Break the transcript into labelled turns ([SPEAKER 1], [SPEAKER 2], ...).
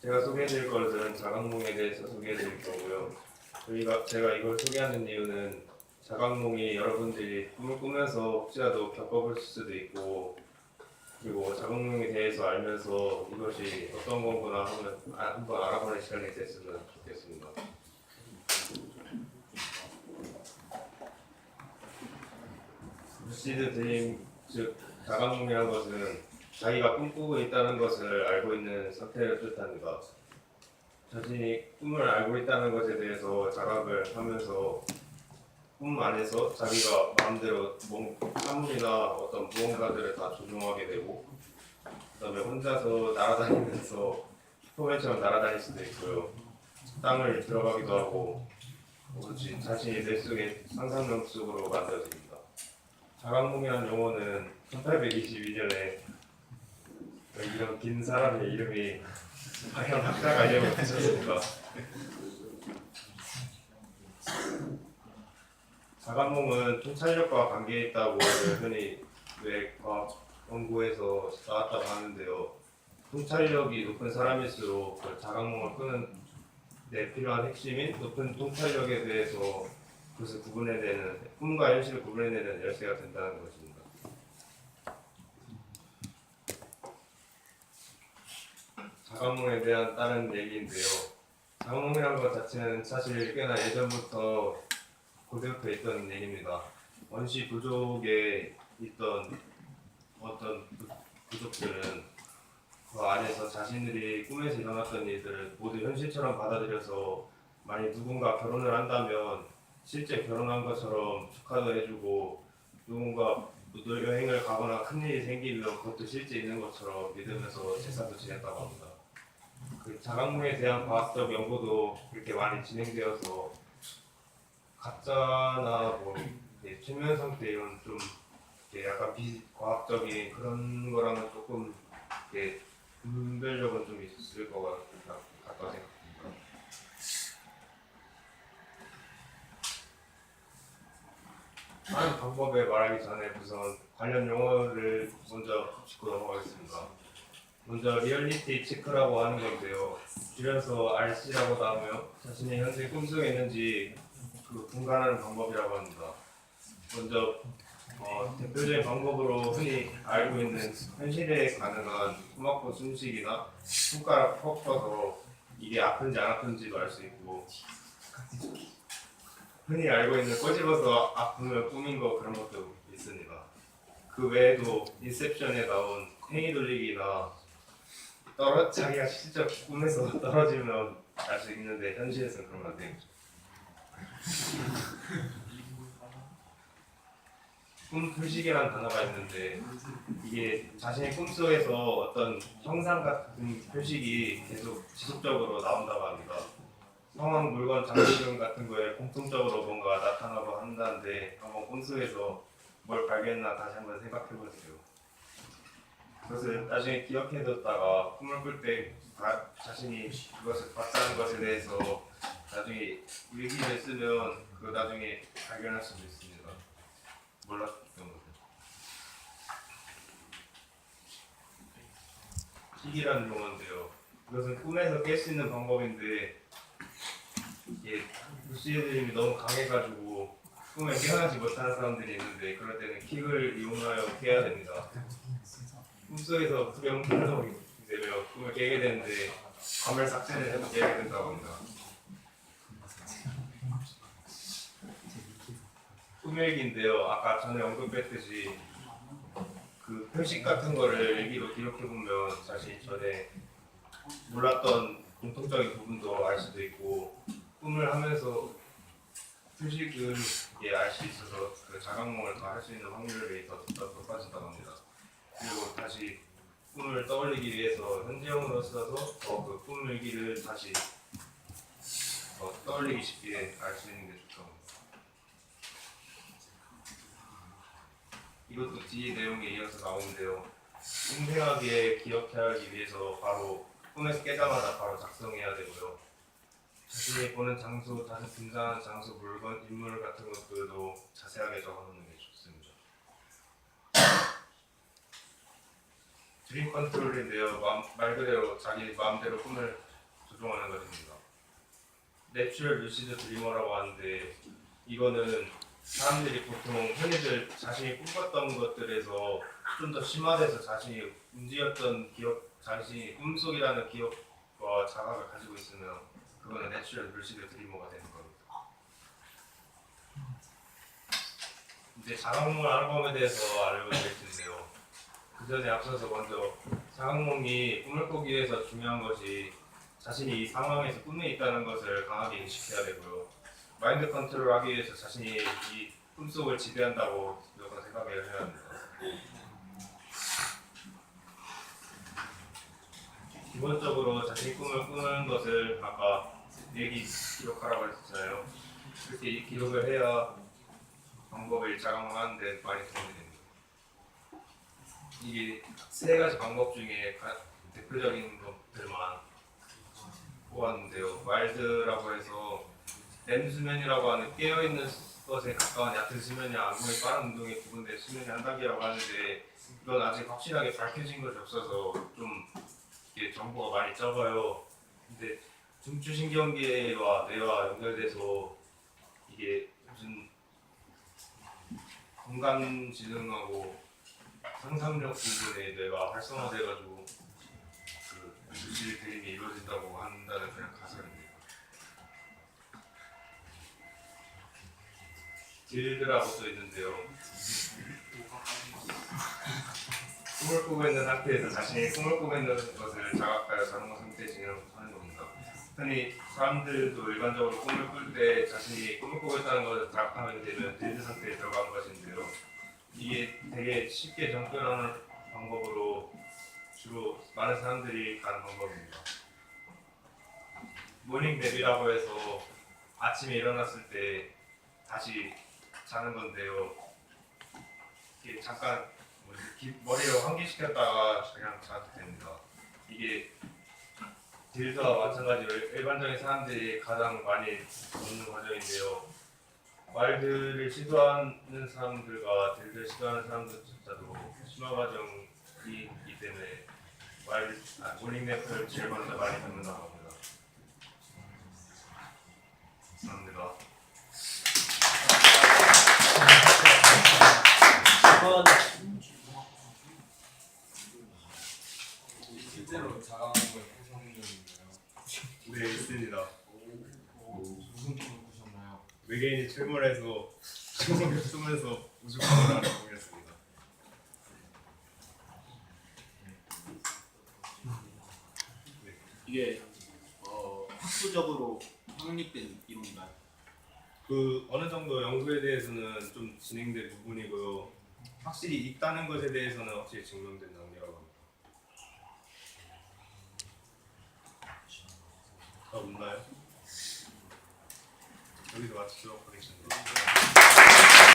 [SPEAKER 1] 제가 소개해드릴 것은 자각몽에 대해서 소개해드릴 거고요. 저희가 제가 이걸 소개하는 이유는 자각몽이 여러분들이 꿈을 꾸면서 혹시라도 겪어볼 수도 있고 그리고 자각몽에 대해서 알면서 이것이 어떤 건구나 하면 아, 한번 알아보는 시간이 됐으면 좋겠습니다. 루시드 드림 즉 자각몽이라는 것은 자기가 꿈꾸고 있다는 것을 알고 있는 상태를 뜻합니다. 자신이 꿈을 알고 있다는 것에 대해서 자각을 하면서 꿈 안에서 자기가 마음대로 뭔 사물이나 어떤 무언가들을 다 조종하게 되고 그다음에 혼자서 날아다니면서 슈퍼맨처럼 날아다닐 수도 있고요. 땅을 들어가기도 하고 오로지 자신이 뇌 속의 상상력 속으로 만들어집니다. 자각몽이라는 용어는 1822년에 이런 긴 사람의 이름이 과연 학자가 이름을 붙였습니다. 자각몽은 통찰력과 관계에 있다고 흔히 뇌과학 연구에서 나왔다고 하는데요. 통찰력이 높은 사람일수록 그 자각몽을 끄는 데 필요한 핵심인 높은 통찰력에 대해서 그것을 구분해내는 꿈과 현실을 구분해내는 열쇠가 된다는 것입니다. 자각몽에 대한 다른 얘기인데요. 자각몽이라는 것 자체는 사실 꽤나 예전부터 고대부터 있던 얘기입니다. 원시 부족에 있던 어떤 부- 부족들은 그 안에서 자신들이 꿈에서 일어났던 일들을 모두 현실처럼 받아들여서 만약 누군가 결혼을 한다면 실제 결혼한 것처럼 축하도 해주고 누군가 또 여행을 가거나 큰 일이 생기면 그것도 실제 있는 것처럼 믿으면서 제사도 지냈다고 합니다. 그 자각몽에 대한 과학적 연구도 그렇게 많이 진행되어서 가짜나 뭐 이제 최면 상태 이런 좀 이렇게 약간 비과학적인 그런 거랑은 조금 이렇게 분별력은 좀 있을 것 같다 같다 생각합니다. 다른 방법에 말하기 전에 우선 관련 용어를 먼저 짚고 넘어가겠습니다. 먼저 리얼리티 체크라고 하는 건데요. 줄여서 RC라고도 하며 자신이 현재 꿈속에 있는지 그 분간하는 방법이라고 합니다. 먼저 어, 대표적인 방법으로 흔히 알고 있는 현실에 가능한 숨막고 숨쉬기나 손가락 퍽 펴서 이게 아픈지 안 아픈지도 알 수 있고 흔히 알고 있는 꼬집어서 아프면 꿈인 거 그런 것도 있습니다. 그 외에도 인셉션에 나온 행위 돌리기나 떨어 자기가 실제 꿈에서 떨어지면 알 수 있는데 현실에서는 그런 안 되죠. 꿈 표식이라는 단어가 있는데 이게 자신의 꿈속에서 어떤 형상 같은 표식이 계속 지속적으로 나온다고 합니다. 상황, 물건, 등 같은 거에 공통적으로 뭔가 나타나고 한다는데 한번 꿈속에서 뭘 발견했나 다시 한번 생각해 보세요. 그것을 나중에 기억해뒀다가 꿈을 꿀 때 자신이 그것을 봤다는 것에 대해서 나중에 일기를 쓰면 그 나중에 발견할 수도 있습니다. 몰랐기 때문에. 희기라는 용어인데요. 이것은 꿈에서 깰 수 있는 방법인데 이게 루시드림이 너무 강해가지고 꿈에 깨어나지 못하는 사람들이 있는데 그럴 때는 킥을 이용하여 깨야 됩니다. 꿈속에서 투명분석이 되며 꿈을 깨게 되는데 감을 삭제를 해서 깨게 된다고 합니다. 꿈 일기인데요. 아까 전에 언급했듯이 그 표식 같은 거를 일기로 기록해 보면 사실 전에 몰랐던 공통적인 부분도 알 수도 있고 꿈을 하면서 표식을 예, 알 수 있어서 그 자각몽을 더 할 수 있는 확률이 더, 더 높아진다고 합니다. 다시 꿈을 떠올리기 위해서 현지형으로 써서 더 그 꿈일기를 다시 더 떠올리기 쉽게 알 수 있는 게 좋다고. 이것도 뒤에 내용에 이어서 나오는데요. 생생하게 기억하기 위해서 바로 꿈에서 깨자마자 바로 작성해야 되고요. 자신이 보는 장소, 다시 등장하는 장소, 물건, 인물 같은 것들도 자세하게 적어놓는 게 좋습니다. 드림 컨트롤인데요. 마음- 말 그대로 자기 마음대로 꿈을 조종하는 것입니다. 내추럴 루시드 드리머라고 하는데 이거는 사람들이 보통 흔히들 자신이 꿈꿨던 것들에서 좀 더 심화돼서 자신이 움직였던 기억, 자신이 꿈속이라는 기억과 자각을 가지고 있으면 그거는 내추럴 루시드 드리머가 되는 겁니다. 이제 자각몽을 하는 법에 대해서 알려드릴 텐데요. 그 전에 앞서서 먼저 자각몽이 꿈을 꾸기 위해서 중요한 것이 자신이 이 상황에서 꿈에 있다는 것을 강하게 인식해야 되고요. 마인드 컨트롤 하기 위해서 자신이 이 꿈속을 지배한다고 무조건 생각을 해야 합니다. 기본적으로 자신이 꿈을 꾸는 것을 아까 얘기 기록하라고 했잖아요. 그렇게 이 기록을 해야 방법을 자각하는데 많이 도움이 됩니다. 이게 세 가지 방법 중에 가- 대표적인 것들만 뽑았는데요. 와일드라고 해서 렘 수면이라고 하는 깨어 있는 것에 가까운 얕은 수면이 안구의 빠른 운동에 구분된 수면의 한 단계라고 하는데 이건 아직 확실하게 밝혀진 것이 없어서 좀 이게 정보가 많이 적어요. 근데 중추신경계와 뇌와 연결돼서 이게 무슨 건강지능하고 상상력 부분에 뇌가 활성화돼가지고 그 루시드 드림이 이루어진다고 한다는 그냥 가설입니다. 딜드라고 써 있는데요. 꿈을 꾸고 있는 상태에서 자신이 꿈을 꾸고 있는 것을 자각하여 자동화 상태에 진행하는 겁니다. 흔히 사람들도 일반적으로 꿈을 꿀 때 자신이 꿈을 꾸고 있다는 것을 자각하게 되면 딜드 상태에 들어가는 것인데요. 이게 되게 쉽게 접근하는 방법으로 주로 많은 사람들이 가는 방법입니다. 모닝 랩이라고 해서 아침에 일어났을 때 다시 자는 건데요. 이게 잠깐 기- 머리를 환기시켰다가 그냥 자도 됩니다. 이게 딜드와 마찬가지로 일반적인 사람들이 가장 많이 넣는 과정인데요. 말들을 시도하는 사람들과 딜드를 시도하는 사람들조차도 심화 과정이 있기 때문에 말 아, 모닝랩을 제일 먼저 많이 듣는다고 합니다. 감사합니다.
[SPEAKER 2] 이번
[SPEAKER 3] 실제로 자각몽을 꾸셨는 적인가요?
[SPEAKER 1] 네 있습니다.
[SPEAKER 3] 무슨 꿈을 꾸셨나요?
[SPEAKER 1] 외계인이 출몰해서 중국을 쓰면서 우주방을 보겠습니다.
[SPEAKER 2] 이게 어, 학술적으로 확립된 이론인가요?
[SPEAKER 1] 그 어느 정도 연구에 대해서는 좀 진행된 부분이고요. 확실히 있다는 것에 대해서는 확실히 증명된 단계라고 합니다. 더 없나요? Louis Roth, Joe Pennington.